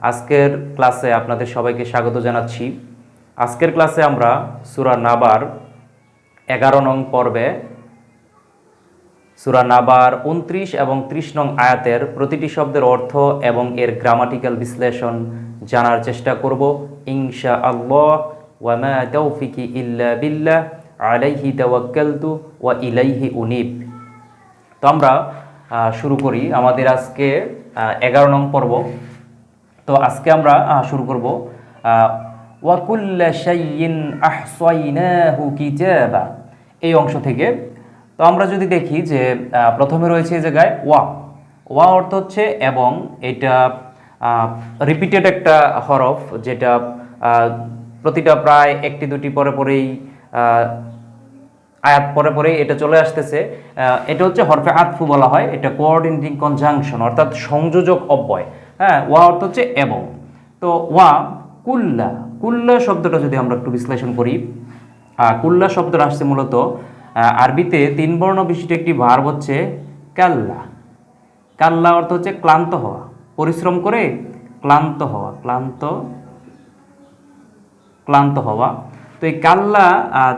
আজকের ক্লাসে আপনাদের সবাইকে স্বাগত জানাচ্ছি। আজকের ক্লাসে আমরা সুরা নাবার এগারো নং পর্বে সুরা নাবার উনত্রিশ এবং ত্রিশ নং আয়াতের প্রতিটি শব্দের অর্থ এবং এর গ্রামাটিক্যাল বিশ্লেষণ জানার চেষ্টা করব। ইনশা আল্লাহ ওয়ামা তৌফিকি ইল্লা বিল্লাহ, আলাইহি তাওয়াক্কালতু ওয়া ইলাইহি উনিব। তো আমরা শুরু করি আমাদের আজকে এগারো নং পর্ব। তো আজকে আমরা শুরু করব। এই অংশ থেকে। তো আমরা যদি দেখি যে প্রথমে রয়েছে এই জায়গায় ওয়া। ওয়া অর্থ হচ্ছে এবং এটা রিপিটেড একটা হরফ যেটা প্রতিটা প্রায় একটি, দুটি পরে পরেই আয়াত পরে পরে এটা চলে আসতেছে। এটা হচ্ছে হরফে আতফু বলা হয়। এটা কোঅর্ডিনেটিং কনজাংশন অর্থাৎ সংযোজক অব্যয়। হ্যাঁ ওয়া অর্থ হচ্ছে এবং। তো ওয়া, কুল্লা। কুল্লা শব্দটা যদি আমরা একটু বিশ্লেষণ করি কুল্লা শব্দটা আসছে মূলত আরবিতে তিন বর্ণ বিশিষ্ট একটি ভার্ব হচ্ছে কাল্লা। কাল্লা অর্থ হচ্ছে ক্লান্ত হওয়া। পরিশ্রম করে ক্লান্ত হওয়া, ক্লান্ত ক্লান্ত হওয়া। তো এই কাল্লা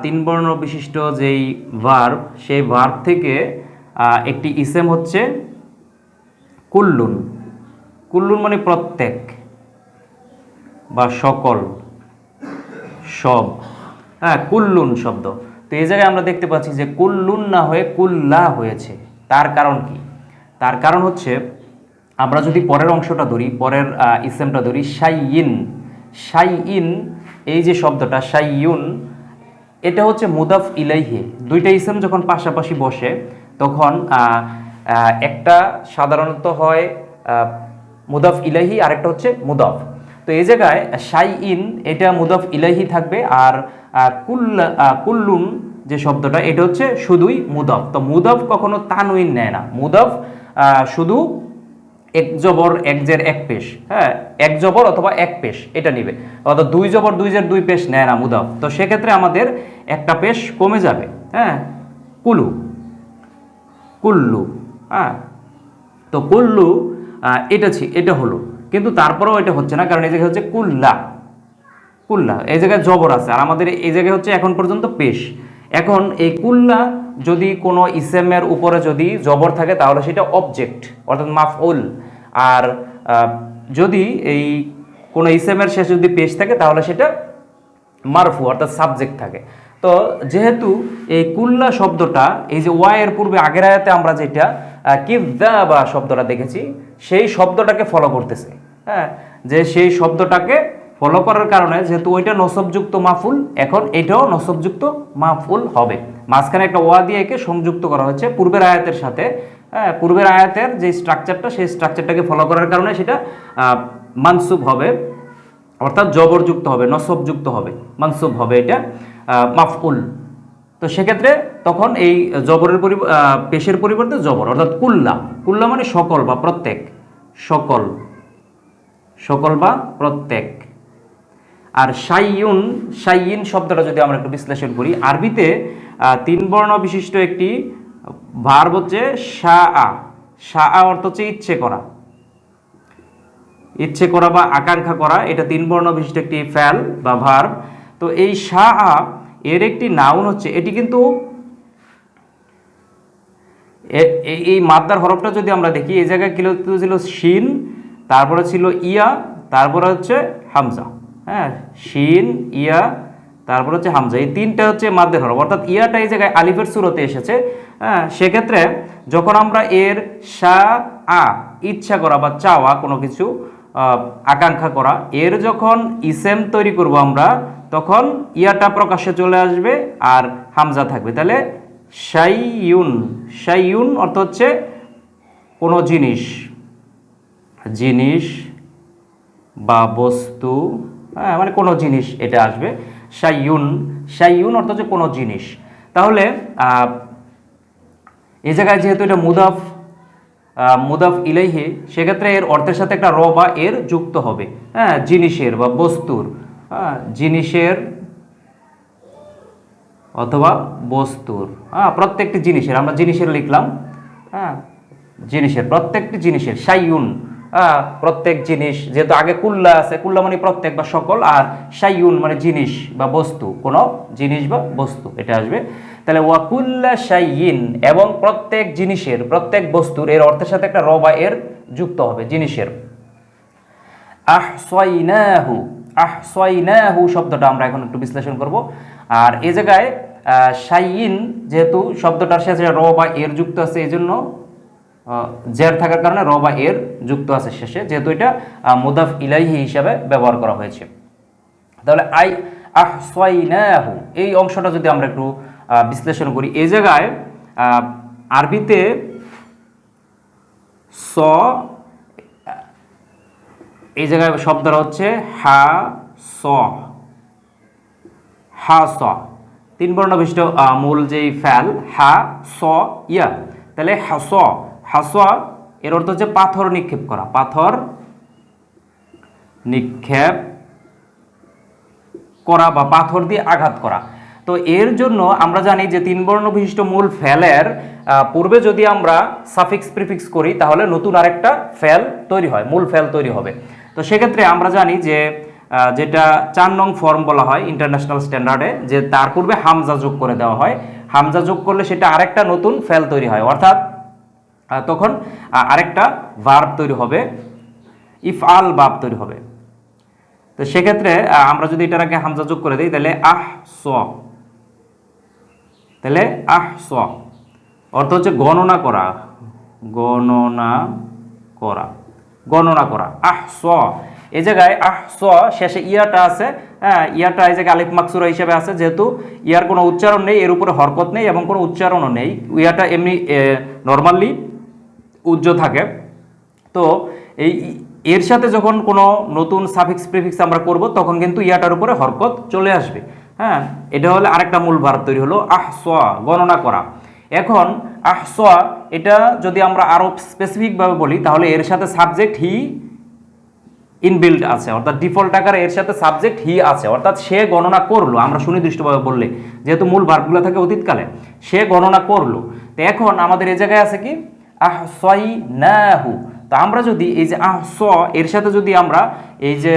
তিন বর্ণ বিশিষ্ট যেই ভার্ব সেই ভার্ব থেকে একটি ইসেম হচ্ছে কুল্লুন। কুল্লুন মানে প্রত্যেক বা সকল, সব। হ্যাঁ কুল্লুন শব্দ। তো এই জায়গায় আমরা দেখতে পাচ্ছি যে কুল্লুন না হয়ে কুল্লা হয়েছে। তার কারণ কি? তার কারণ হচ্ছে, আমরা যদি পরের অংশটা ধরি, পরের ইসেমটা ধরি, শাইইন। শাইইন, এই যে শব্দটা শাইয়ুন এটা হচ্ছে মুদাফ ইলাইহে। দুইটা ইসেম যখন পাশাপাশি বসে, তখন একটা সাধারণত হয় মুদাফ ইলাহি আরেকটা হচ্ছে মুদাফ। তো এই জায়গায় সাই ইন এটা মুদাফ ইলাহি থাকবে, আর কুল্লা কুল্লুন যে শব্দটা, এটা হচ্ছে শুধুই মুদাফ। তো মুদাফ কখনো তানুইন নেয় না। মুদাফ শুধু এক জবর, এক জের, এক পেশ। হ্যাঁ এক জবর অথবা এক পেশ, এটা নিবে। অর্থাৎ দুই জবর, দুই জের, দুই পেশ নেয় না মুদাফ। তো সেক্ষেত্রে আমাদের একটা পেশ কমে যাবে। হ্যাঁ কুলু। কুল্লু। হ্যাঁ তো কুল্লু এটা ছি, এটা হলো। কিন্তু তারপরেও এটা হচ্ছে না, কারণ এই জায়গায় হচ্ছে কুল্লা। কুল্লা, এই জায়গায় জবর আছে। আর আমাদের এই জায়গায় হচ্ছে এখন পর্যন্ত পেশ। এখন এই কুল্লা যদি কোনো ইসেমের উপরে যদি জবর থাকে, তাহলে সেটা অবজেক্ট অর্থাৎ মাফউল। আর যদি এই কোনো ইসেমের শেষে যদি পেশ থাকে, তাহলে সেটা মারফু, অর্থাৎ সাবজেক্ট থাকে। তো যেহেতু এই কুল্লা শব্দটা, এই যে ওয়া এর পূর্বে আগের আয়াতে আমরা যেটা কিদ্দা বা শব্দটা দেখেছি সেই শব্দটাকে ফলো করতেছে। হ্যাঁ যে সেই শব্দটাকে ফলো করার কারণে যেহেতু ওইটা নসবযুক্ত মাফুল এখন এটাও নসবযুক্ত মাফুল হবে। মাঝখানে একটা ওয়া দিয়ে একে সংযুক্ত করা হচ্ছে পূর্বের আয়াতের সাথে। হ্যাঁ পূর্বের আয়াতের যে স্ট্রাকচারটা সেই স্ট্রাকচারটাকে ফলো করার কারণে সেটা মানসুব হবে। অর্থাৎ জবরযুক্ত হবে নসবযুক্ত হবে মানসুব হবে এটা আহ, মাফউল তো সেক্ষেত্রে তখন এই জবরের পরি পেশের পরিবর্তে জবর, অর্থাৎ কুল্লা। কুল্লা মানে সকল বা প্রত্যেক। সকল। সকল বা প্রত্যেক। আর সাইয়ুন, সাইয়িন শব্দটা যদি আমরা একটু বিশ্লেষণ করি, আরবিতে তিন বর্ণ বিশিষ্ট একটি ভার্ব হচ্ছে শা আ শা আ অর্থ হচ্ছে ইচ্ছে করা। ইচ্ছে করা বা আকাঙ্ক্ষা করা, এটা তিন বর্ণ বিশিষ্ট একটি ফ্যাল বা ভার্ব। তো এই শা আ এর একটি নাউন হচ্ছে, এটি কিন্তু এই- মাদ্দার হরফটা যদি আমরা দেখি, এই জায়গায় কিলো ছিল শিন, তারপরে ছিল ইয়া, তারপরে হচ্ছে হামজা হ্যাঁ? শিন, ইয়া, তারপর হচ্ছে হামজা, এই তিনটা হচ্ছে মাদ্দের হরফ। অর্থাৎ ইয়াটা এই জায়গায় আলিফের সুরতে এসেছে হ্যাঁ? সেক্ষেত্রে যখন আমরা এর সা, আ, ইচ্ছা করা বা চাওয়া কোনো কিছু আকাঙ্ক্ষা করা। এর যখন ইসেম তৈরি করব আমরা, তখন ইয়াটা প্রকাশ্যে চলে আসবে আর হামজা থাকবে। তাহলে শাইয়ুন শাইয়ুন অর্থ হচ্ছে কোনো জিনিস। জিনিস বা বস্তু হ্যাঁ মানে কোনো জিনিস এটা আসবে। সাইয়ুন সাইয়ুন অর্থ হচ্ছে কোনো জিনিস। তাহলে এই জায়গায় যেহেতু এটা মুদাফ মুদাফ ইলাইহি, সেক্ষেত্রে এর অর্থের সাথে একটা র বা এর যুক্ত হবে। হ্যাঁ জিনিসের বা বস্তুর। হ্যাঁ জিনিসের অথবা বস্তুর। হ্যাঁ প্রত্যেকটি জিনিসের, আমরা জিনিসের লিখলাম। হ্যাঁ জিনিসের, প্রত্যেকটি জিনিসের সাইউন হ্যাঁ প্রত্যেক জিনিস, যেহেতু আগে কুল্লা আছে, কুল্লা মানে প্রত্যেক বা সকল, আর সাইউন মানে জিনিস বা বস্তু। কোনো জিনিস বা বস্তু, এটা আসবে। তাহলে ওয়াকুল্লা সাইয়িন এবং প্রত্যেক জিনিসের, প্রত্যেক বস্তুর, এর অর্থের সাথে একটা র বা এর যুক্ত হবে, জিনিসের। আহসাইনাহু আহসাইনাহু শব্দটা আমরা এখন একটু বিশ্লেষণ করব। আর এই জায়গায় শাইইন যেহেতু শব্দটার শেষে র বা এর যুক্ত আছে এই জন্য জের থাকার কারণে র বা এর যুক্ত আছে শেষে, যেহেতু এটা মুদাফ ইলাইহি হিসাবে ব্যবহার করা হয়েছে। তাহলে আই আহসাইনাহু, এই অংশটা যদি আমরা একটু বিশ্লেষণ করি। এই জায়গায় আরবিতে স, এই জায়গায় শব্দটা হচ্ছে হা, স। হা, স। তিন বর্ণ বিশিষ্ট মূল যেই ফ্যাল হা, স, ইয়া। তাহলে হাস হাস এর অর্থ হচ্ছে পাথর নিক্ষেপ করা। পাথর নিক্ষেপ করা বা পাথর দিয়ে আঘাত করা। তো এর জন্য আমরা জানি যে তিন বর্ণ বিশিষ্ট মূল ফেলের পূর্বে যদি আমরা সাফিক্স প্রিফিক্স করি, তাহলে নতুন আরেকটা ফেল তৈরি হয়, মূল ফেল তৈরি হবে। তো সেক্ষেত্রে আমরা জানি যে যেটা চার নং ফর্ম বলা হয় ইন্টারন্যাশনাল স্ট্যান্ডার্ডে যে তার পূর্বে হামজা যোগ করে দেওয়া হয়। হামজা যোগ করলে সেটা আরেকটা নতুন ফেল তৈরি হয়। অর্থাৎ তখন আরেকটা ভার্ব তৈরি হবে ইফ আল বাব তৈরি হবে। তো সেক্ষেত্রে আমরা যদি এটার আগে হামজা যোগ করে দিই, তাহলে আহ স তাহলে আহ স অর্থ হচ্ছে গণনা করা। গণনা করা। গণনা করা। আহ স এই জায়গায় আহ স শেষে ইয়াটা আছে। হ্যাঁ ইয়াটা এই জায়গায় আলিফ মাকসুরা হিসেবে আছে, যেহেতু ইয়ার কোনো উচ্চারণ নেই, এর উপরে হরকত নেই এবং কোনো উচ্চারণও নেই। ইয়াটা এমনি নর্মালি উজ্জ থাকে। তো এই এর সাথে যখন কোনো নতুন সাফিক্স প্রিফিক্স আমরা করব, তখন কিন্তু ইয়াটার উপরে হরকত চলে আসবে। হ্যাঁ এটা হলে আরেকটা মূল ভার তৈরি হলো আহ সোয়া গণনা করা। এখন আহ সোয়া এটা যদি আমরা আরও স্পেসিফিকভাবে বলি, তাহলে এর সাথে সাবজেক্ট হি ইনবিল্ড আছে, অর্থাৎ ডিফল্ট আকারে এর সাথে সাবজেক্ট হি আছে, অর্থাৎ সে গণনা করল। আমরা সুনির্দিষ্টভাবে বললে, যেহেতু মূল ভার্বগুলো থাকে অতীতকালে, সে গণনা করল। তো এখন আমাদের এ জায়গায় আছে কি? আহ সই নাহু তো আমরা যদি এই যে আহ, স, এর সাথে যদি আমরা এই যে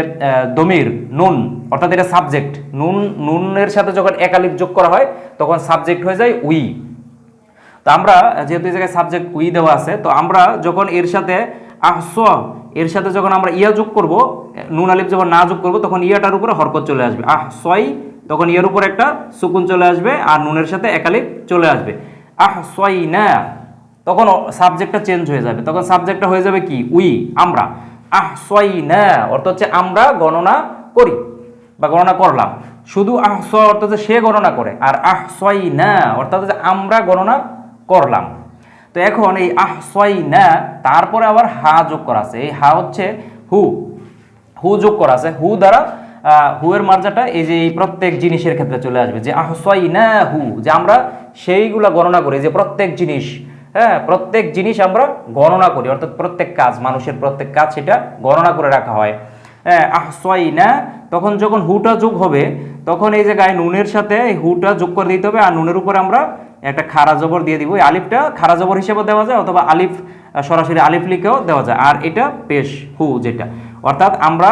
দমির, নুন, অর্থাৎ এটা সাবজেক্ট নুন, নুনের সাথে যখন একালিপ যোগ করা হয়, তখন সাবজেক্ট হয়ে যায় উই। তো আমরা, যেহেতু এই জায়গায় সাবজেক্ট উই দেওয়া আছে, তো আমরা যখন এর সাথে, আহ, স, এর সাথে যখন আমরা ইয়া যোগ করব, নুন আলিফ যখন না যোগ করব, তখন ইয়াটার উপরে হরকত চলে আসবে। আহ সয় তখন ইয়ার উপর একটা সুকুন চলে আসবে, আর নুনের সাথে একালিপ চলে আসবে। আহ সয় না। তখন সাবজেক্টটা চেঞ্জ হয়ে যাবে। তখন সাবজেক্টটা হয়ে যাবে কি? উই, আমরা। আহ সয় না অর্থ হচ্ছে আমরা গণনা করি বা গণনা করলাম। শুধু আহ স অর্থ হচ্ছে সে গণনা করে আর আহ সই না অর্থাৎ হচ্ছে আমরা গণনা করলাম। তো এখন এই আহ সই না তারপরে আবার হা যোগ করা আছে। এই হা হচ্ছে হু। হু যোগ করা আছে। হু দ্বারা হু এর মার্জাটা এই যে এই প্রত্যেক জিনিসের ক্ষেত্রে চলে আসবে। যে আহ সই না হু, যে আমরা সেইগুলা গণনা করি, যে প্রত্যেক জিনিস হ্যাঁ প্রত্যেক জিনিস আমরা গণনা করি। অর্থাৎ প্রত্যেক কাজ, মানুষের প্রত্যেক কাজ সেটা গণনা করে রাখা হয়। হ্যাঁ না তখন যখন হুটা যোগ হবে, তখন এই জায়গায় নুনের সাথে হুটা যোগ করে দিতে হবে আর নুনের উপর আমরা একটা খারা জবর দিয়ে দিব। এই আলিফটা খারা জবর হিসেবে দেওয়া যায় অথবা আলিফ, সরাসরি আলিফ লিখেও দেওয়া যায়। আর এটা পেশ হু যেটা। অর্থাৎ আমরা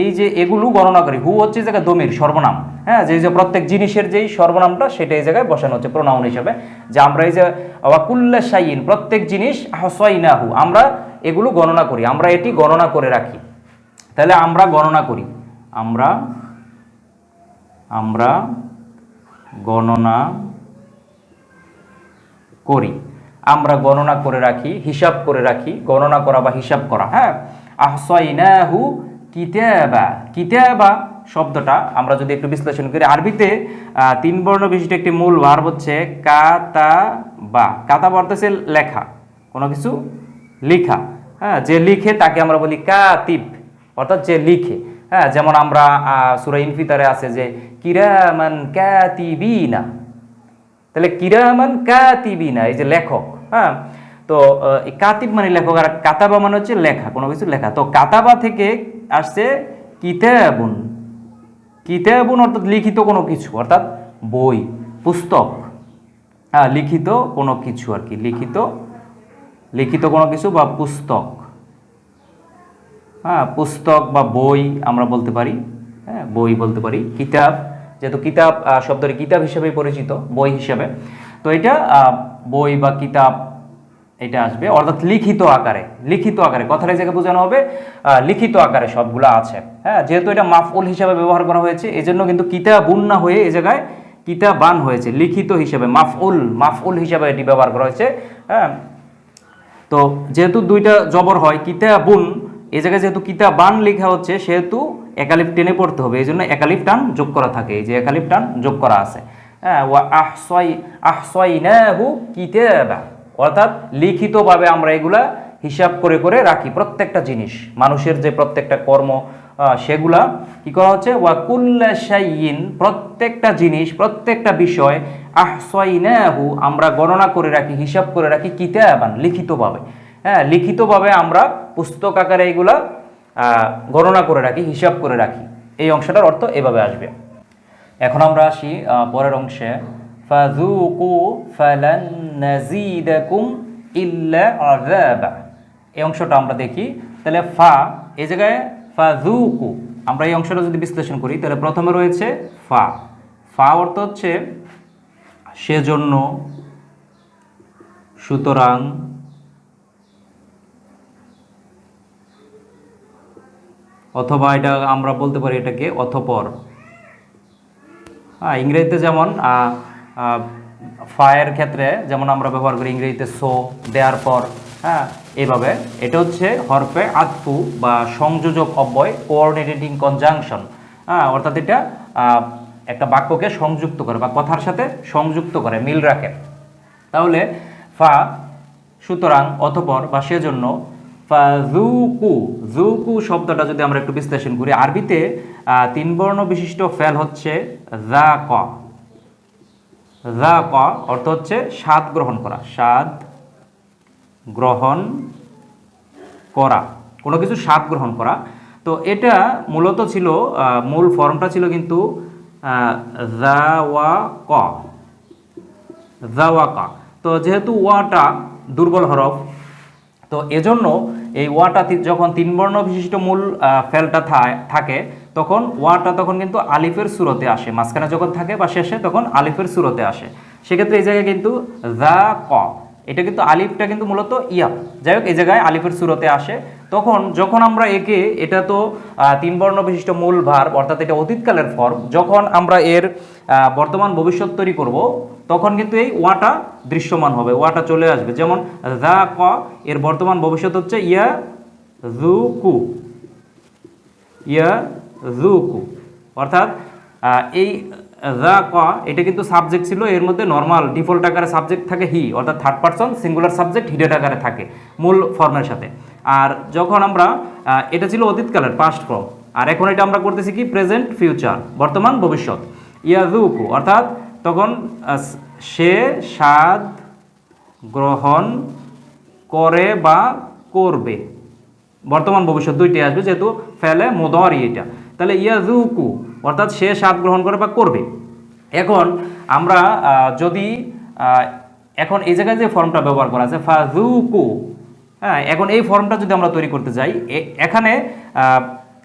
এই যে এগুলো গণনা করি হু হচ্ছে জায়গায় দমির সর্বনাম। হ্যাঁ যে যে প্রত্যেক জিনিসের যেই সর্বনামটা সেটা এই জায়গায় বসানো হচ্ছে প্রোনাউন হিসাবে। যে আমরা এই যে ওয়াকুল্লা শাইন প্রত্যেক জিনিস হু আমরা এগুলো গণনা করি, আমরা এটি গণনা করে রাখি। তাহলে আমরা গণনা করি। আমরা আমরা গণনা করি। আমরা গণনা করে রাখি, হিসাব করে রাখি, গণনা করা বা হিসাব করা হ্যাঁ? আহসাইনাহু কিতাবা। কিতাবা শব্দটা আমরা যদি একটু বিশ্লেষণ করি, আরবিতে তিন বর্ণ বিশিষ্ট একটি মূল ভার্ব হচ্ছে কাতা বা কাতা বলতেছে লেখা, কোনো কিছু লিখা। হ্যাঁ যে লিখে তাকে আমরা বলি কাতিব, অর্থাৎ যে লিখে। হ্যাঁ যেমন আমরা সুরা ইনফিতারে আছে যে, কিরামান ক্যাতিবিনা তাহলে কিরামান কাতিবিনা, এই যে লেখক হ্যাঁ তো কাতিব মানে লেখক, আর কাতাবা মানে হচ্ছে লেখা, কোনো কিছু লেখা। তো কাতাবা থেকে আসছে কিতাবুন। কিতাবুন অর্থাৎ লিখিত কোনো কিছু, অর্থাৎ বই, পুস্তক। হ্যাঁ লিখিত কোনো কিছু আর কি, লিখিত লিখিত কোনো কিছু বা পুস্তক। হ্যাঁ পুস্তক বা বই আমরা বলতে পারি। হ্যাঁ বই বলতে পারি। কিতাব, যেহেতু কিতাব শব্দটি কিতাব হিসেবে পরিচিত, বই হিসেবে। তো এটা বই বা কিতাব এটা আসবে, অর্থাৎ লিখিত আকারে লিখিত আকারে, কথাটা জায়গায় বোঝানো হবে লিখিত আকারে সবগুলো আছে। হ্যাঁ যেহেতু এটা মাফউল হিসাবে ব্যবহার করা হয়েছে এই জন্য কিন্তু কিতাবুন না হয়ে এই জায়গায় কিতাবান হয়েছে, লিখিত হিসেবে, মাফউল মাফউল হিসাবে এটি ব্যবহার করা হয়েছে হ্যাঁ। তো যেহেতু দুইটা জবর হয়, কিতাবুন, এ জায়গায় যেহেতু কিতাবান লেখা হচ্ছে, সেহেতু একালিফ টেনে পড়তে হবে এই জন্য একালিফ টান যোগ করা থাকে, এই যে একালিফ টান যোগ করা আছে। হ্যাঁ ওয়া আহসাই, আহসাইনাহু কিতাবা। অর্থাৎ লিখিতভাবে আমরা এগুলা হিসাব করে করে রাখি প্রত্যেকটা জিনিস। মানুষের যে প্রত্যেকটা কর্ম সেগুলা কি করা হচ্ছে? ওয়া কুল্লা শাইইন, প্রত্যেকটা জিনিস, প্রত্যেকটা বিষয় আহসাইনাহু, আমরা গণনা করে রাখি, হিসাব করে রাখি কিতাবান, লিখিতভাবে। হ্যাঁ লিখিতভাবে আমরা পুস্তক আকারে এগুলা গণনা করে রাখি, হিসাব করে রাখি। এই অংশটার অর্থ এভাবে আসবে। এখন আমরা আসি পরের অংশে। ফাযুকু ফালান নাযীদাকুম ইল্লা আযাবা। এই অংশটা আমরা দেখি। তাহলে ফা, এই জায়গায় ফাযুকু, আমরা এই অংশটা যদি বিশ্লেষণ করি, তাহলে প্রথমে রয়েছে ফা। ফা অর্থ হচ্ছে সেজন্য, সুতরাং অথবা এটা আমরা বলতে পারি এটাকে অথপর। হ্যাঁ ইংরেজিতে যেমন ফায়ের ক্ষেত্রে যেমন আমরা ব্যবহার করি ইংরেজিতে সো দেওয়ার পর হ্যাঁ এইভাবে এটা হচ্ছে হরফে আতফু বা সংযোজক অব্যয় কোঅর্ডিনেটিং কনজাংশন হ্যাঁ অর্থাৎ এটা একটা বাক্যকে সংযুক্ত করে বা কথার সাথে সংযুক্ত করে, মিল রাখে। তাহলে, ফা, সুতরাং, অতপর বা সেজন্য ফাজুকু জুকু শব্দটা যদি আমরা একটু বিশ্লেষণ করি, আরবিতে তিন বর্ণ বিশিষ্ট ফেল হচ্ছে জা ক। ক অর্থ হচ্ছে স্বাদ গ্রহণ করা। স্বাদ গ্রহণ করা। কোনো কিছু স্বাদ গ্রহণ করা। তো এটা মূলত ছিল মূল ফর্মটা ছিল কিন্তু জাওয়া ক। জাওয়াকা তো যেহেতু ওয়াটা দুর্বল হরফ, তো এজন্য এই ওয়াটা যখন তিন বর্ণ বিশিষ্ট মূল ফেলটা থাকে তখন ওয়াটা তখন কিন্তু আলিফের সুরতে আসে, মাঝখানে যখন থাকে বা শেষে তখন আলিফের সুরতে আসে। সেক্ষেত্রে এই জায়গায় কিন্তু যা, ক, এটা কিন্তু আলিফটা কিন্তু মূলত ইয়া। যাই হোক, এই জায়গায় আলিফের সুরতে আসে। তখন যখন আমরা একে, এটা তো তিন বর্ণ বিশিষ্ট মূল ভার, অর্থাৎ এটা অতীতকালের ফর্ম যখন আমরা এর বর্তমান ভবিষ্যৎ তৈরি করব, তখন কিন্তু এই ওয়াটা দৃশ্যমান হবে, ওয়াটা চলে আসবে। যেমন, যা, ক, এর বর্তমান ভবিষ্যৎ হচ্ছে ইয়া জু কু। ইয়া জু কু অর্থাৎ এই যা ক এটা কিন্তু সাবজেক্ট ছিল, এর মধ্যে নর্মাল ডিফল্ট আকারে সাবজেক্ট থাকে হি অর্থাৎ third person singular subject hidden আকারে থাকে, মূল ফর্মের সাথে। আর যখন আমরা এটা ছিল অতীতকালের পাস্ট ফর্ম আর এখন এটা আমরা করতেছি কি? প্রেজেন্ট ফিউচার বর্তমান, ভবিষ্যৎ। ইয়া ইয়াজুকু অর্থাৎ, তখন সে স্বাদ গ্রহণ করে বা করবে। বর্তমান, ভবিষ্যৎ দুইটি আসবে, যেহেতু ফেলে মোদরি এটা। তাহলে ইয়াজুকু অর্থাৎ সে স্বাদ গ্রহণ করে বা করবে। এখন আমরা যদি এখন এই জায়গায় যে ফর্মটা ব্যবহার করা আছে ফাজুকু হ্যাঁ এখন এই ফর্মটা যদি আমরা তৈরি করতে যাই এখানে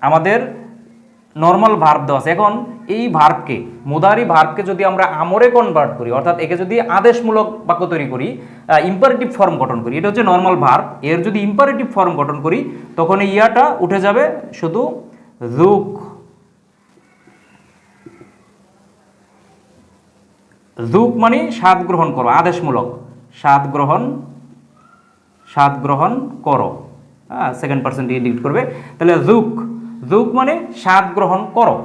আমাদের নর্মাল ভার্ব দেওয়া আছে। এখন এই ভার্বকে মুদারি ভার্বকে যদি আমরা আমরে কনভার্ট করি, অর্থাৎ একে যদি আদেশমূলক বাক্য তৈরি করি ইম্পারেটিভ ফর্ম গঠন করি, এটা হচ্ছে নর্মাল ভার্ব এর যদি ইম্পারেটিভ ফর্ম গঠন করি, তখন ইয়াটা উঠে যাবে শুধু জুক জুক মানে স্বাদ গ্রহণ করো, আদেশমূলক। স্বাদ গ্রহণ স্বাদ গ্রহণ করো। হ্যাঁ সেকেন্ড পার্সেন্ট ইন্ডিকেট করবে। তাহলে জুক জুক মানে স্বাদ গ্রহণ করো।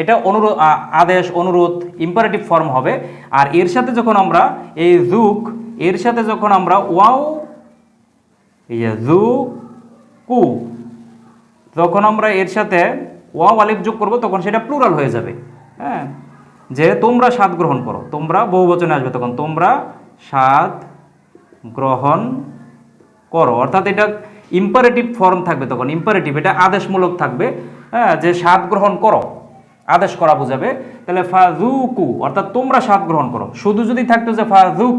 এটা অনুরোধ আদেশ, অনুরোধ ইম্পারেটিভ ফর্ম হবে। আর এর সাথে যখন আমরা এই জুক এর সাথে যখন আমরা ওয়াও, এই যে কু তখন আমরা এর সাথে ওয়াও আলিফ যোগ করব, তখন সেটা প্লুরাল হয়ে যাবে। হ্যাঁ? যে তোমরা স্বাদ গ্রহণ করো, তোমরা বহু বচনে আসবে তখন, তোমরা স্বাদ গ্রহণ করো। অর্থাৎ এটা ইম্পারেটিভ ফর্ম থাকবে তখন ইম্পারেটিভ এটা আদেশমূলক থাকবে হ্যাঁ? যে স্বাদ গ্রহণ করো, আদেশ করা বোঝাবে। তাহলে ফাজুকু অর্থাৎ তোমরা স্বাদ গ্রহণ করো। শুধু যদি থাকতো যে ফাজুক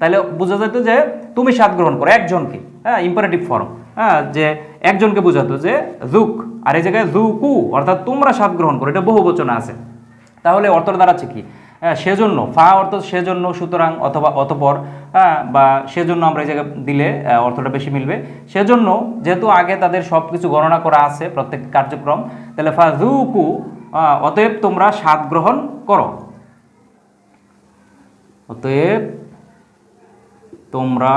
তাহলে বোঝা যেত যে তুমি স্বাদ গ্রহণ করো, একজনকে হ্যাঁ? ইম্পারেটিভ ফর্ম হ্যাঁ? যে একজনকে বোঝাতো যে জুক আর এই জায়গায় জুকু অর্থাৎ তোমরা স্বাদ গ্রহণ করো এটা বহু বচনে আছে। তাহলে অর্থটা দাঁড়াচ্ছে কি? হ্যাঁ, সেজন্য ফা অর্থ সেজন্য সুতরাং অথবা অতপর বা সেজন্য আমরা এই জায়গায় দিলে অর্থটা বেশি মিলবে। সেজন্য যেহেতু আগে তাদের সব কিছু গণনা করা আছে প্রত্যেক কার্যক্রম তাহলে ফা জুকু অতএব তোমরা স্বাদ গ্রহণ করো। অতএব তোমরা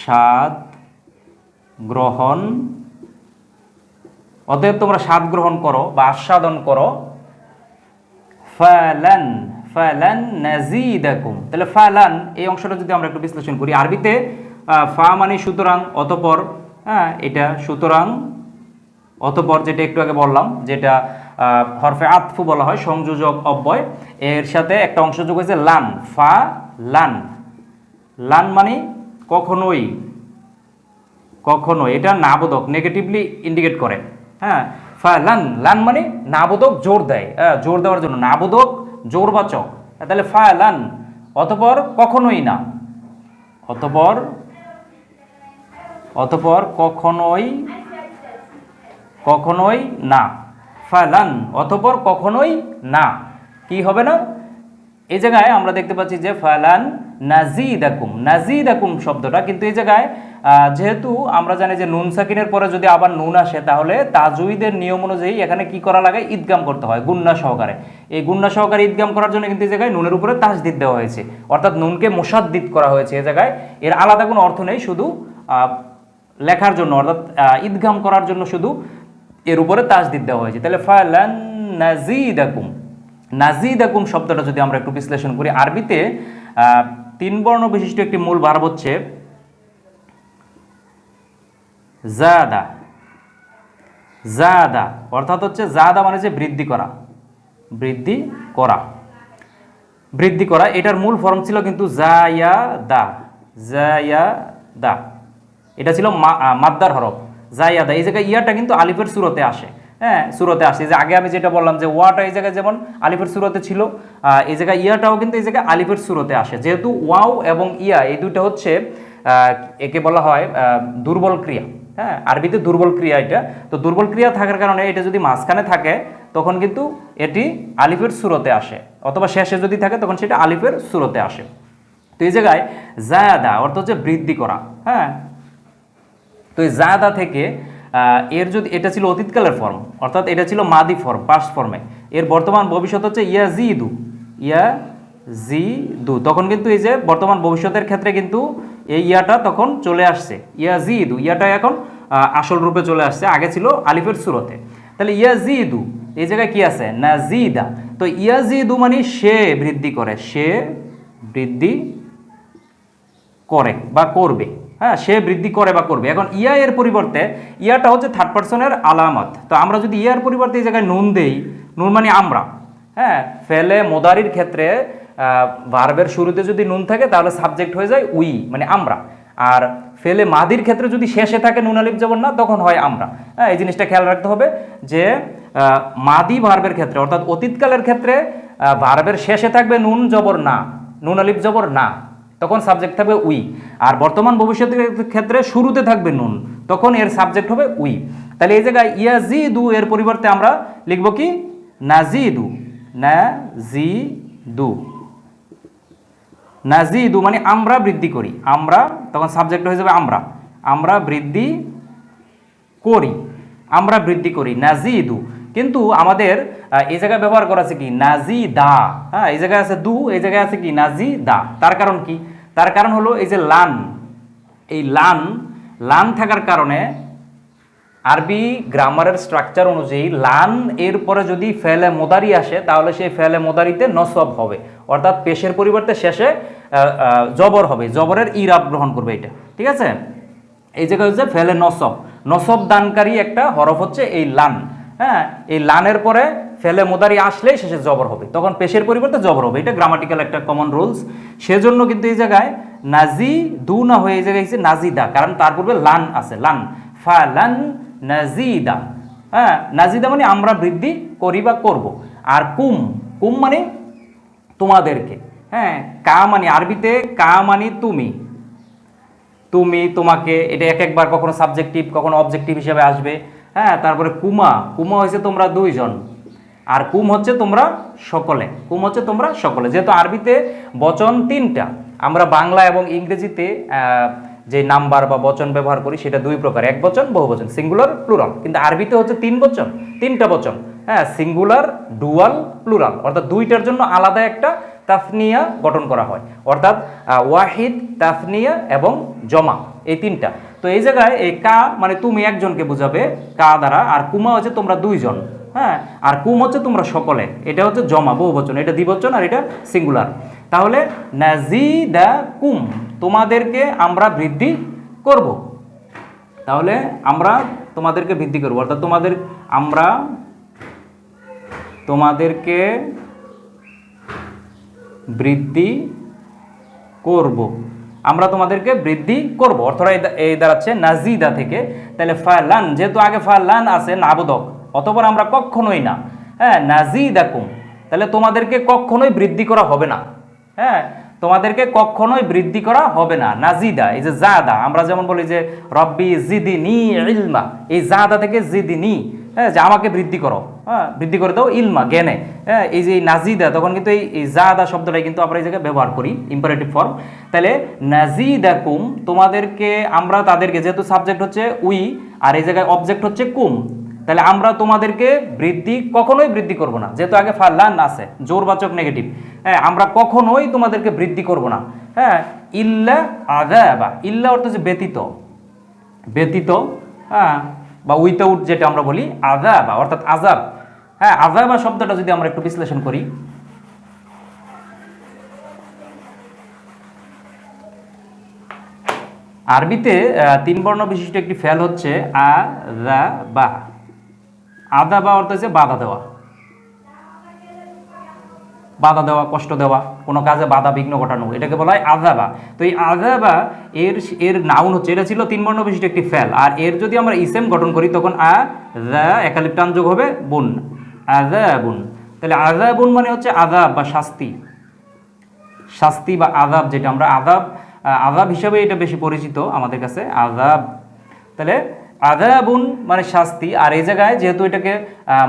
স্বাদ গ্রহণ। অতএব তোমরা স্বাদ গ্রহণ করো বা আস্বাদন করো। ফালান ফালান নাজিদাকুম। তাহলে ফালান, এই অংশটা যদি আমরা একটু বিশ্লেষণ করি, আরবিতে ফা মানে সুতরাং, অতপর হ্যাঁ এটা সুতরাং, অতপর যেটা একটু আগে বললাম, যেটা হরফে আতফু বলা হয়, সংযোজক অব্যয়। এর সাথে একটা অংশ যোগ হয়েছে লান, ফা, লান। লান মানে কখনোই কখনো এটা নাবোধক নেগেটিভলি ইন্ডিকেট করে। হ্যাঁ? ফা- লান মানে নাবোধক জোর দেয়। হ্যাঁ, জোর দেওয়ার জন্য। নাবোধক জোরবাচক। তাহলে ফা লান অতপর কখনোই না। অতপর অতপর কখনোই কখনোই না। ফালান অতপর কখনোই না। কি হবে না? এই জায়গায় আমরা দেখতে পাচ্ছি যে ফালান নাজিদাকুম। নাজিদাকুম শব্দটা কিন্তু এই জায়গায় যেহেতু আমরা জানি যে নুন সাকিনের পরে যদি আবার নুন আসে, তাহলে তাজুইদের নিয়ম অনুযায়ী এখানে কি করা লাগে? ঈদগাম করতে হয়, গুন্না সহকারে। এই গুন্না সহকারে ঈদগাম করার জন্য কিন্তু এই জায়গায় নুনের উপরে তাজদিদ দেওয়া হয়েছে। অর্থাৎ নুনকে মোসাদ্দিদ করা হয়েছে এ জায়গায়। এর আলাদা কোনো অর্থ নেই, শুধু লেখার জন্য, অর্থাৎ ঈদগাম করার জন্য শুধু এর উপরে তাজদিদ দেওয়া হয়েছে। তাহলে ফালান নাজিদাকুম। নাজিদাকুম শব্দটা যদি আমরা একটু বিশ্লেষণ করি, আরবিতে তিন বর্ণ বিশিষ্ট একটি মূল ভার্ব হচ্ছে জাদা। জাদা অর্থাৎ হচ্ছে জাদা মানে যে বৃদ্ধি করা। বৃদ্ধি করা। বৃদ্ধি করা, এটার মূল ফর্ম ছিল কিন্তু জায়া দা জায়া দা এটা ছিল মাদ্দার হরফ। জায়া দা এই জায়গায় ইয়াটা কিন্তু আলিফের সুরতে আসে। হ্যাঁ সুরতে আসে। যে আগে আমি যেটা বললাম যে ওয়াটা এই জায়গায় যেমন আলিফের সুরতে ছিল এই জায়গায় ইয়াটাও কিন্তু এই জায়গায় আলিফের সুরতে আসে। যেহেতু ওয়াও এবং ইয়া, এই দুটো হচ্ছে একে বলা হয় দুর্বল ক্রিয়া। হ্যাঁ আরবিতে দুর্বল ক্রিয়া এটা। তো দুর্বল ক্রিয়া থাকার কারণে এটা যদি মাঝখানে থাকে, তখন কিন্তু এটি আলিফের সুরতে আসে। অথবা শেষে যদি থাকে, তখন সেটা আলিফের সুরতে আসে। তো এই জায়গায় জায়াদা, অর্থ হচ্ছে বৃদ্ধি করা। হ্যাঁ? তো এই জায়াদা থেকে এর যদি, এটা ছিল অতীতকালের ফর্ম অর্থাৎ এটা ছিল মাদি ফর্ম পাস্ট ফর্মে এর বর্তমান ভবিষ্যৎ হচ্ছে ইয়া জি দু ইয়া জি দু তখন কিন্তু এই যে বর্তমান ভবিষ্যতের ক্ষেত্রে কিন্তু এই ইয়াটা তখন চলে আসছে। ইয়া জি দু ইয়াটা এখন আসল রূপে চলে আসছে। আগে ছিল আলিফের সুরতে। তাহলে ইয়া জি দু এই জায়গায় কি আছে? না জিদা তো ইয়া জি দু মানে সে বৃদ্ধি করে, সে বৃদ্ধি করে বা করবে। হ্যাঁ সে বৃদ্ধি করে বা করবে। এখন ইয়া এর পরিবর্তে, ইয়াটা হচ্ছে থার্ড পার্সনের আলামত। তো আমরা যদি ইয়ার পরিবর্তে এই জায়গায় নুন দেই, নুন মানে আমরা। হ্যাঁ ফেলে মোদারির ক্ষেত্রে ভার্বের শুরুতে যদি নুন থাকে, তাহলে সাবজেক্ট হয়ে যায় উই মানে আমরা। আর ফেলে মাদির ক্ষেত্রে যদি শেষে থাকে নুন আলিফ জবর না, তখন হয় আমরা। হ্যাঁ এই জিনিসটা খেয়াল রাখতে হবে যে মাদি ভার্বের ক্ষেত্রে, অর্থাৎ অতীতকালের ক্ষেত্রে ভার্বের শেষে থাকবে নুন জবর না, নুন আলিফ জবর না, তখন সাবজেক্ট থাকবে উই আর বর্তমান ভবিষ্যতের ক্ষেত্রে শুরুতে থাকবে নুন, তখন এর সাবজেক্ট হবে উই তাহলে এই জায়গায় ইয়াজিদু এর পরিবর্তে আমরা লিখব কি? নাজিদু নাজিদু। নাজিদু মানে আমরা বৃদ্ধি করি। আমরা তখন সাবজেক্ট হয়ে যাবে আমরা। আমরা বৃদ্ধি করি। আমরা বৃদ্ধি করি, নাজিদু। কিন্তু আমাদের এই জায়গায় ব্যবহার করা আছে কি? নাজি দা হ্যাঁ এই জায়গায় আছে দু, এই জায়গায় আছে কি? নাজি দা তার কারণ কি? তার কারণ হলো এই যে লান। এই লান লান থাকার কারণে আরবি গ্রামারের স্ট্রাকচার অনুযায়ী, লান এর পরে যদি ফেলে মোদারি আসে, তাহলে সেই ফেলে মোদারিতে নসব হবে। অর্থাৎ পেশের পরিবর্তে শেষে জবর হবে। জবরের ইরাব গ্রহণ করবে এটা। ঠিক আছে? এই জায়গায় হচ্ছে ফেলে নসব। নসব দানকারী একটা হরফ হচ্ছে এই লান। হ্যাঁ? এই লানের পরে ফেলে মোদারি আসলেই শেষে জবর হবে। তখন পেশের পরিবর্তে জবর হবে। এটা গ্রামাটিক্যাল একটা কমন রুলস সেজন্য কিন্তু এই জায়গায় নাজি দু না হয়ে এই জায়গায় নাজিদা। কারণ তার পূর্বে লান আছে। লান। ফা লান নাজিদা। হ্যাঁ নাজিদা মানে আমরা বৃদ্ধি করি বা করব। আর কুম কুম মানে তোমাদেরকে। হ্যাঁ কা মানে আরবিতে কা মানে তুমি। তুমি তোমাকে, এটা এক একবার কখনো সাবজেক্টিভ কখনো অবজেক্টিভ হিসেবে আসবে। হ্যাঁ তারপরে কুমা কুমা হয়েছে তোমরা দুইজন। আর কুম হচ্ছে তোমরা সকলে। কুম হচ্ছে তোমরা সকলে। যেহেতু আরবিতে বচন তিনটা, আমরা বাংলা এবং ইংরেজিতে যে নাম্বার বা বচন ব্যবহার করি, সেটা দুই প্রকার। এক বচন, বহু বচন। সিঙ্গুলার প্লুরাল কিন্তু আরবিতে হচ্ছে তিন বচন, তিনটা বচন। হ্যাঁ সিঙ্গুলার ডুয়াল প্লুরাল অর্থাৎ দুইটার জন্য আলাদা একটা তাফনিয়া গঠন করা হয়। অর্থাৎ ওয়াহিদ, তাফনিয়া এবং জমা, এই তিনটা। তো এই জায়গায় এই কা মানে তুমি একজনকে বুঝাবে, কা দ্বারা, আর কুমা হচ্ছে তোমরা দুইজন। হ্যাঁ আর কুম হচ্ছে তোমরা সকলে। এটা হচ্ছে জমা, বহু বচন। এটা দ্বিবচন আর এটা সিঙ্গুলার তাহলে নাজিদা কুম তোমাদেরকে আমরা বৃদ্ধি করব। তাহলে আমরা তোমাদেরকে বৃদ্ধি করব। অর্থাৎ তোমাদের, আমরা তোমাদেরকে বৃদ্ধি করব। আমরা তোমাদেরকে বৃদ্ধি করব। অর্থটা এই দাঁড়াচ্ছে নাজিদা থেকে। তাহলে ফালান, যেহেতু আগে ফালান আছে, নাবোদক, অতপর আমরা কখনোই না। হ্যাঁ নাজিদাকুম, তাহলে তোমাদেরকে কখনোই বৃদ্ধি করা হবে না। হ্যাঁ তোমাদেরকে কখনোই বৃদ্ধি করা হবে না। নাজিদা, এই যে জাদা, আমরা যেমন বলি যে, রব্বি জিদিনি ইলমা এই জাদা থেকে জিদিনি হ্যাঁ যে আমাকে বৃদ্ধি করো হ্যাঁ বৃদ্ধি করে দাও ইলমা, জ্ঞানে। হ্যাঁ এই যে নাজিদা, তখন কিন্তু এই জাদা শব্দটাই কিন্তু আমরা এই জায়গায় ব্যবহার করি ইম্পারেটিভ ফর্ম তাহলে নাজিদা কুম তোমাদেরকে আমরা তাদেরকে, যেহেতু সাবজেক্ট হচ্ছে উই, আর এই জায়গায় অবজেক্ট হচ্ছে কুম, তাহলে আমরা তোমাদেরকে বৃদ্ধি, কখনোই বৃদ্ধি করব না। যেহেতু আগে ফাল্লান আছে, জোরবাচক নেগেটিভ হ্যাঁ আমরা কখনোই তোমাদেরকে বৃদ্ধি করব না। হ্যাঁ ইল্লা আদাবা ইল্লা অর্থ হচ্ছে ব্যতীত। ব্যতীত হ্যাঁ বা উইথাউট যেটা আমরা বলি আজাবা অর্থাৎ আজাব হ্যাঁ আজাবা শব্দটা যদি আমরা একটু বিশ্লেষণ করি। আরবিতে তিন বর্ণ বিশিষ্ট একটি ফেল হচ্ছে আ বা আদা বা অর্থ হচ্ছে বাধা দেওয়া। বাধা দেওয়া, কষ্ট দেওয়া, কোনো কাজে বাধা বিঘ্ন ঘটানো, এটাকে বলা হয় আজাবা তো এই আজাবা এর এর নাউন হচ্ছে, এটা ছিল তিন বর্ণ বিশিষ্ট একটি ফেল। আর এর যদি আমরা ইসেম গঠন করি, তখন আ দা একালিপ্টান যোগ হবে বুন। আজাবুন তাহলে আজাবুন মানে হচ্ছে আজাব বা শাস্তি। শাস্তি বা আজাব যেটা আমরা আজাব আজাব হিসাবে এটা বেশি পরিচিত আমাদের কাছে আজাব তাহলে আজাবুন মানে শাস্তি। আর এই জায়গায় যেহেতু এটাকে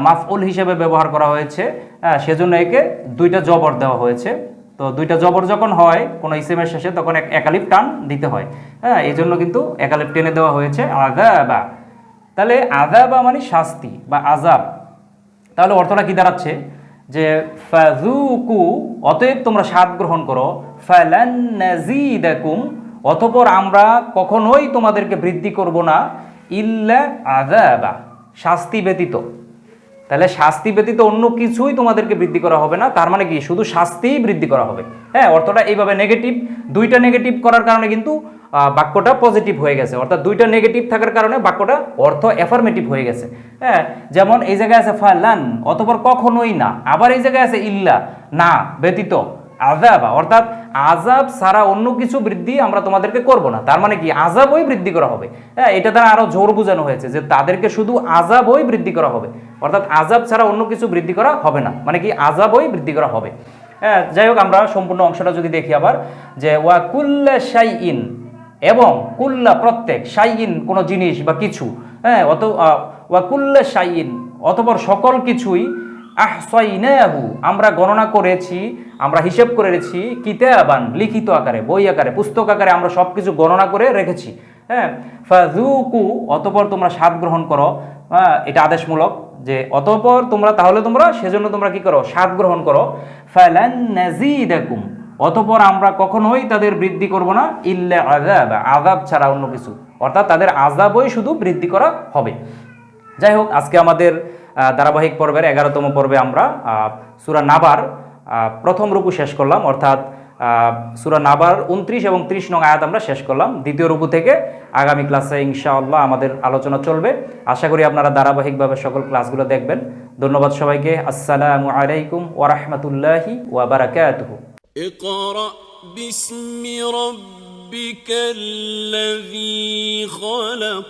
মাফউল হিসেবে ব্যবহার করা হয়েছে সেজন্য একে দুইটা জবর দেওয়া হয়েছে। তো দুইটা জবর যখন হয় কোনো ইসেমের শেষে, তখন এক একালিপ টান দিতে হয়। হ্যাঁ এই জন্য কিন্তু একালিপ টেনে দেওয়া হয়েছে। আজাবা তাহলে আজাবা মানে শাস্তি বা আজাব তাহলে অর্থটা কি দাঁড়াচ্ছে? যে ফাজুকু অতএব তোমরা স্বাদ গ্রহণ করো। নাজিদাকুম অতঃপর আমরা কখনোই তোমাদেরকে বৃদ্ধি করব না। ইল্লা আযাবা, শাস্তি ব্যতীত। তাহলে শাস্তি ব্যতীত অন্য কিছুই তোমাদেরকে বৃদ্ধি করা হবে না, তার মানে কি? শুধু শাস্তিই বৃদ্ধি করা হবে। হ্যাঁ অর্থটা এইভাবে নেগেটিভ দুইটা নেগেটিভ করার কারণে কিন্তু বাক্যটা পজিটিভ হয়ে গেছে। অর্থাৎ দুইটা নেগেটিভ থাকার কারণে বাক্যটা অর্থ অ্যাফার্মেটিভ হয়ে গেছে। হ্যাঁ যেমন এই জায়গায় আছে ফালান, অতপর কখনোই না। আবার এই জায়গায় আছে ইল্লা, না, ব্যতীত। আজাবা অর্থাৎ আজাব ছাড়া অন্য কিছু বৃদ্ধি আমরা তোমাদেরকে করব না। তার মানে কি? আজাবই বৃদ্ধি করা হবে। হ্যাঁ এটা তারা আরও জোর বোঝানো হয়েছে যে তাদেরকে শুধু আজাবই বৃদ্ধি করা হবে। অর্থাৎ আজাব ছাড়া অন্য কিছু বৃদ্ধি করা হবে না। মানে কি? আজাবই বৃদ্ধি করা হবে। হ্যাঁ যাই হোক, আমরা সম্পূর্ণ অংশটা যদি দেখি আবার, যে ওয়া কুল্লা শাই ইন এবং কুল্লা প্রত্যেক শাইন কোনো জিনিস বা কিছু হ্যাঁ অত ওয়া কুল্লা শাইন অতপর সকল কিছুই আহসাইনাহু, আমরা গণনা করেছি, আমরা হিসেব করে রেখেছি কিতাবান, লিখিত আকারে, বই আকারে, পুস্তক আকারে আমরা সব কিছু গণনা করে রেখেছি। হ্যাঁ? ফাজুকু অতপর তোমরা স্বাদ গ্রহণ করো। এটা আদেশমূলক যে, অতপর তোমরা, তাহলে তোমরা, সেজন্য তোমরা কি করো? স্বাদ গ্রহণ করো। ফালান নাজিদাকুম, অতপর আমরা কখনোই তাদের বৃদ্ধি করব না, ইল্লা আজাব আজাব ছাড়া অন্য কিছু। অর্থাৎ তাদের আজাবই শুধু বৃদ্ধি করা হবে। যাই হোক আজকে আমাদের আহ, ধারাবাহিক পর্বের এগারোতম পর্বে আমরা আহ, সূরা নাবার আহ, প্রথম রুকু শেষ করলাম অর্থাৎ সুরা নাবার উনত্রিশ এবং ত্রিশ নং আয়াত আমরা শেষ করলাম দ্বিতীয় রূপু থেকে আগামী ক্লাসে ইনশাআল্লাহ আমাদের আলোচনা চলবে আশা করি আপনারা ধারাবাহিকভাবে সকল ক্লাসগুলো দেখবেন ধন্যবাদ সবাইকে আসসালামু আলাইকুম ওরহমতুল্লাহি ওয়াবারাকাতুহু اقرأ باسم ربك الذي خلق